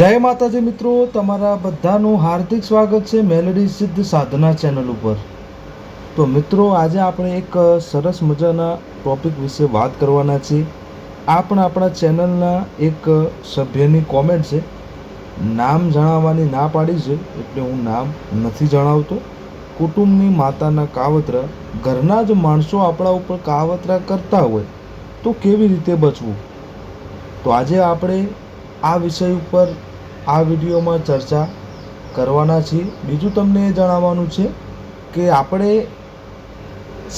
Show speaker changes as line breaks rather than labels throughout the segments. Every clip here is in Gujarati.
જય માતાજી મિત્રો, તમારા બધાનું હાર્દિક સ્વાગત છે મેલડી સિદ્ધ સાધના ચેનલ ઉપર. તો મિત્રો, આજે આપણે એક સરસ મજાના ટોપિક વિશે વાત કરવાના છીએ. આ પણ આપણા ચેનલના એક સભ્યની કોમેન્ટ છે. નામ જણાવવાની ના પાડી છે, એટલે હું નામ નથી જણાવતો. કુટુંબની માતાના કાવતરા, ઘરના જ માણસો આપણા ઉપર કાવતરા કરતા હોય, તો કેવી રીતે બચવું? તો આજે આપણે આ વિષય ઉપર આ વિડીયોમાં ચર્ચા કરવાના છીએ. બીજું તમને એ જણાવવાનું છે કે આપણે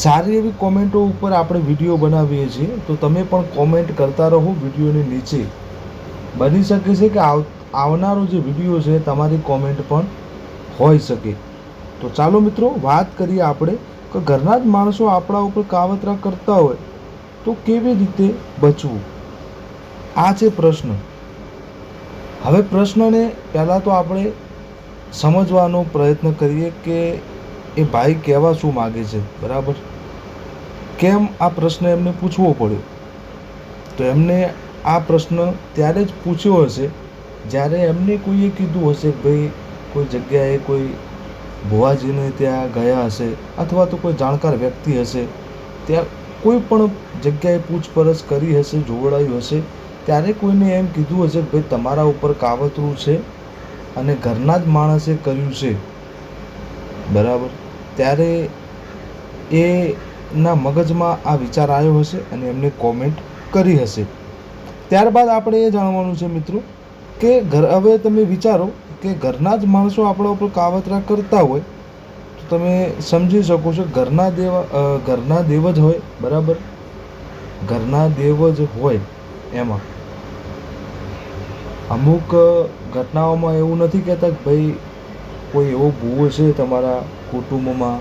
સારી એવી કોમેન્ટો ઉપર આપણે વીડિયો બનાવીએ છીએ, તો તમે પણ કોમેન્ટ કરતા રહો વિડીયોની નીચે. બની શકે છે કે આવનારો જે વીડિયો છે, તમારી કોમેન્ટ પણ હોઈ શકે. તો ચાલો મિત્રો, વાત કરીએ આપણે કે ઘરના જ માણસો આપણા ઉપર કાવતરા કરતા હોય, તો કેવી રીતે બચવું? આ છે પ્રશ્ન. હવે પ્રશ્નને પહેલાં તો આપણે સમજવાનો પ્રયત્ન કરીએ કે એ ભાઈ કહેવા શું માગે છે, બરાબર? કેમ આ પ્રશ્ન એમને પૂછવો પડ્યો? તો એમને આ પ્રશ્ન ત્યારે જ પૂછ્યો હશે, જ્યારે એમને કોઈએ કીધું હશે ભાઈ કોઈ જગ્યાએ કોઈ ભુવાજીને ત્યાં ગયા હશે અથવા તો કોઈ જાણકાર વ્યક્તિ હશે, ત્યાં કોઈ પણ જગ્યાએ પૂછપરછ કરી હશે, જોવડાયું હશે ત્યારે કોઈને એમ કીધું હશે, ભાઈ, તમારા ઉપર કાવતરું છે અને ઘરના જ માણસે કર્યું છે. બરાબર. ત્યારે એના મગજમાં આ વિચાર આવ્યો હશે અને એમને કોમેન્ટ કરી હશે. ત્યારબાદ આપણે એ જાણવાનું છે મિત્રો કે ઘર, હવે તમે વિચારો કે ઘરના જ માણસો આપણા ઉપર કાવતરા કરતા હોય, તો તમે સમજી શકો છો ઘરના દેવા ઘરના દેવ જ હોય, બરાબર? ઘરના દેવ જ હોય. એમાં. અમુક ઘટનાઓમાં એવું નથી કહેતા કે ભાઈ કોઈ એવો ભૂવો છે તમારા કુટુંબમાં,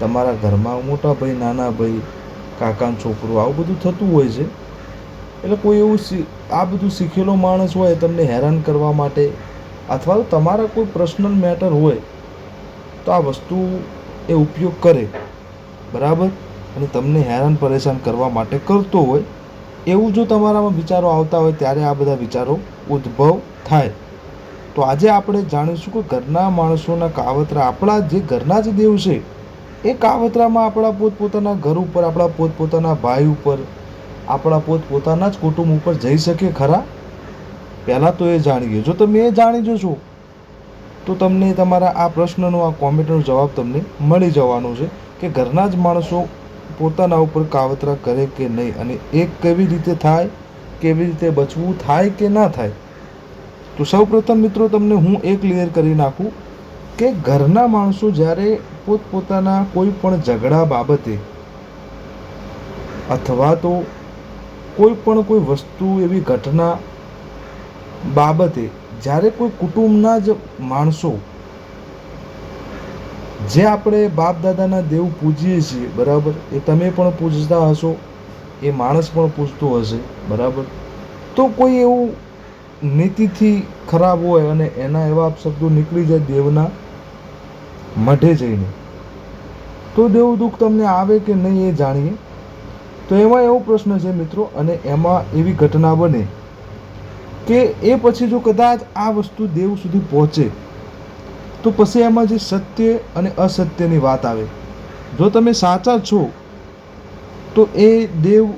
તમારા ઘરમાં મોટા ભાઈ, નાના ભાઈ કાકાનું છોકરો, આવું બધું થતું હોય છે. એટલે કોઈ એવું આ બધું શીખેલો માણસ હોય તમને હેરાન કરવા માટે અથવા તો તમારા કોઈ પર્સનલ મેટર હોય, તો આ વસ્તુ એ ઉપયોગ કરે. બરાબર? અને તમને હેરાન, પરેશાન કરવા માટે કરતો હોય. એવું જો તમારામાં વિચારો આવતા હોય ત્યારે આ બધા વિચારો ઉદ્ભવ થાય. તો આજે આપણે જાણીશું કે ઘરના માણસોના કાવતરા આપણા જે ઘરના જ દેવ છે, એ કાવતરામાં આપણા પોતપોતાના ઘર ઉપર, આપણા પોતપોતાના ભાઈ ઉપર, આપણા પોતપોતાના જ કુટુંબ ઉપર જઈ શકે ખરા? પહેલાં તો એ જાણીએ. જો તમે એ જાણી જશો, તો તમને તમારા આ પ્રશ્નનો, આ કોમેન્ટનો જવાબ તમને મળી જવાનો છે કે ઘરના જ માણસો પોતાના ઉપર કાવતરા કરે કે નહીં અને એ કેવી રીતે થાય, કેવી રીતે બચવું થાય કે ના થાય? તો સૌપ્રથમ મિત્રો તમને હું એ ક્લિયર કરી નાખું કે ઘરના માણસો જ્યારે પોતપોતાના કોઈ પણ ઝઘડા બાબતે અથવા તો કોઈ પણ કોઈ વસ્તુ એવી ઘટના બાબતે જ્યારે કોઈ કુટુંબના જ માણસો જે આપણે બાપ દાદાના દેવ પૂજીએ છીએ, બરાબર? એ તમે પણ પૂજતા હશો, એ માણસ પણ પૂજતો હશે, બરાબર? તો કોઈ એવું નીતિથી ખરાબ હોય અને એના એવા શબ્દો નીકળી જાય દેવના મઢે જઈને. તો દેવ દુઃખ તમને આવે કે નહીં એ જાણીએ. તો એમાં એવો પ્રશ્ન છે મિત્રો, અને એમાં એવી ઘટના બને કે એ પછી જો કદાચ આ વસ્તુ દેવ સુધી પહોંચે તો પછી એમાં જે સત્ય અને અસત્યની વાત આવે. જો તમે સાચા છો, તો એ દેવ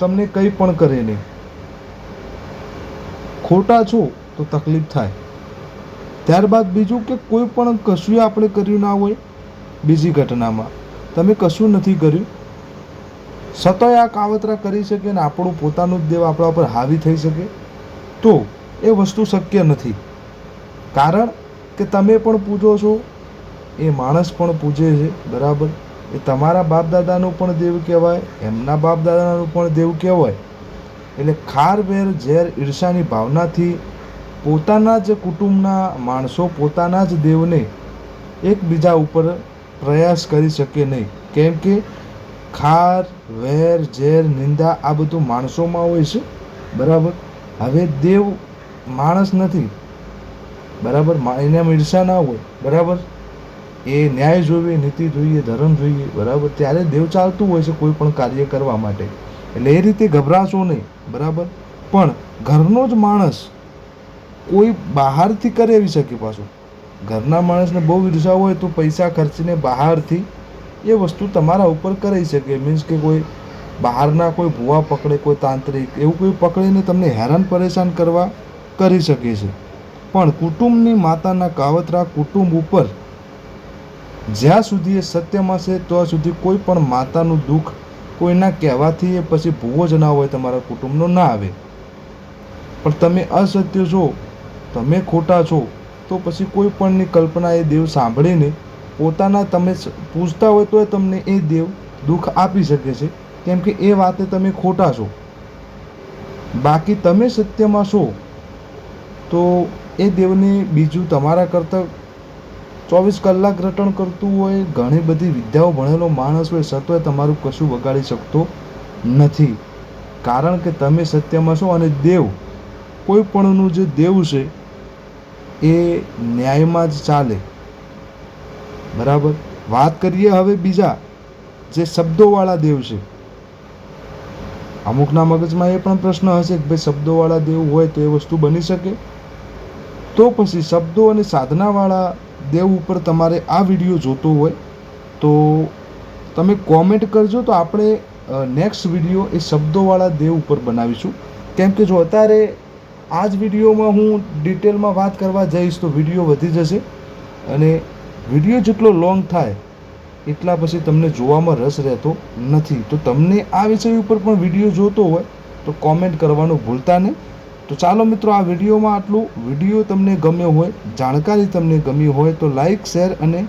તમને કંઈ પણ કરે નહીં. ખોટા છો, તો તકલીફ થાય. ત્યારબાદ બીજું કે કોઈ પણ કશું આપણે કર્યું ના હોય, બીજી ઘટનામાં. તમે કશું નથી કર્યું. સતય આ કાવતરા કરી શકે અને આપણું પોતાનું જ દેવ આપણા ઉપર હાવી થઈ શકે, તો એ વસ્તુ શક્ય નથી. કારણ કે તમે પણ પૂજો છો? એ માણસ પણ પૂજે છે, બરાબર? એ તમારા બાપ દાદાનું પણ દેવ કહેવાય, એમના બાપ દાદાનું પણ દેવ કહેવાય. એટલે ખાર વેર ઝેર, ઈર્ષાની ભાવનાથી પોતાના જ કુટુંબના માણસો પોતાના જ દેવને એકબીજા ઉપર પ્રયાસ કરી શકે નહીં. કેમ કે ખાર, વેર, ઝેર, નિંદા આ બધું માણસોમાં હોય છે, બરાબર? હવે દેવ માણસ નથી. બરાબર? એને ઈર્ષા ના હોય, બરાબર? એ ન્યાય જોઈએ, નીતિ જોઈએ, ધર્મ જોઈએ, બરાબર? ત્યારે દેવ ચાલતું હોય છે કોઈ પણ કાર્ય કરવા માટે. એટલે એ રીતે ગભરાશો નહીં, બરાબર? પણ ઘરનો જ માણસ કોઈ બહારથી કરાવી શકે પાછું. ઘરના માણસને બહુ ઈર્ષા હોય તો પૈસા ખર્ચીને બહારથી એ વસ્તુ તમારા ઉપર કરાવી શકે. મીન્સ કે કોઈ બહારના કોઈ ભૂવા પકડે, કોઈ તાંત્રિક, એવું કોઈ પકડીને તમને હેરાન પરેશાન કરવા કરી શકે છે. પણ કુટુંબની માતાના કાવતરા કુટુંબ ઉપર જ્યાં સુધી એ સત્યમાં છે, ત્યાં સુધી કોઈ પણ માતાનું દુઃખ કોઈના કહેવાથી એ પછી ભૂવો જ ના હોય, તમારા કુટુંબનો ના આવે. પણ તમે અસત્ય છો, તમે ખોટા છો, તો પછી કોઈ પણની કલ્પના એ દેવ સાંભળીને પોતાના તમે પૂછતા હોય તો તમને એ દેવ દુઃખ આપી શકે છે, કેમ કે એ વાતે તમે ખોટા છો. બાકી તમે સત્યમાં છો, તો એ દેવને બીજું તમારા કરતાં ચોવીસ કલાક રટણ કરતું હોય, ઘણી બધી વિદ્યાઓ ભણેલો માણસ હોય છતાંય તમારું કશું વગાડી શકતો નથી. કારણ કે તમે સત્યમાં છો અને દેવ, કોઈ પણનું જે દેવ છે, એ ન્યાયમાં જ ચાલે. બરાબર? વાત કરીએ હવે બીજા, જે શબ્દોવાળા દેવ છે. અમુકના મગજમાં એ પણ પ્રશ્ન હશે કે ભાઈ શબ્દોવાળા દેવ હોય તો એ વસ્તુ બની શકે? તો પછી શબ્દો અને સાધનાવાળા દેવ ઉપર તમારે આ વીડિયો જોતો હોય, તો તમે કોમેન્ટ કરજો તો આપણે નેક્સ્ટ વીડિયો એ શબ્દોવાળા દેવ ઉપર બનાવીશું. કેમ કે જો અત્યારે આ જ વિડીયોમાં હું ડિટેલમાં વાત કરવા જઈશ તો વીડિયો વધી જશે અને વીડિયો જેટલો લોંગ થાય, એટલા પછી તમને જોવામાં રસ રહેતો નથી. તો તમને આ વિષય ઉપર પણ વીડિયો જોતો હોય, તો કોમેન્ટ કરવાનું ભૂલતા નહીં. તો ચાલો મિત્રો આ વિડીયોમાં આટલું. વીડિયો તમને ગમ્યો હોય, જાણકારી તમને ગમી હોય તો લાઈક શેર અને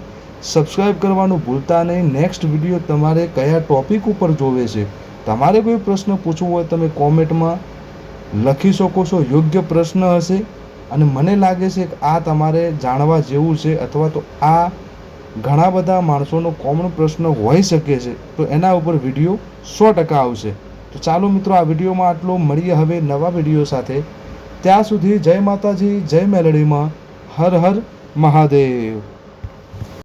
સબસ્ક્રાઈબ કરવાનું ભૂલતા નહીં. નેક્સ્ટ વીડિયો તમારે કયા ટોપિક ઉપર જોવે છે? તમારે કોઈ પ્રશ્ન પૂછવો હોય તમે કોમેન્ટમાં લખી શકો છો. યોગ્ય પ્રશ્ન હશે અને મને લાગે છે કે આ તમારે જાણવા જેવું છે અથવા તો આ ઘણા બધા માણસોનો કોમન પ્રશ્ન હોઈ શકે છે. તો એના ઉપર વીડિયો સો ટકા આવશે. તો ચાલો મિત્રો આ વિડીયોમાં આટલું મળીએ હવે નવા વીડિયો સાથે. ત્યાં સુધી જય માતાજી, જય મેલડીમાં. હર હર મહાદેવ.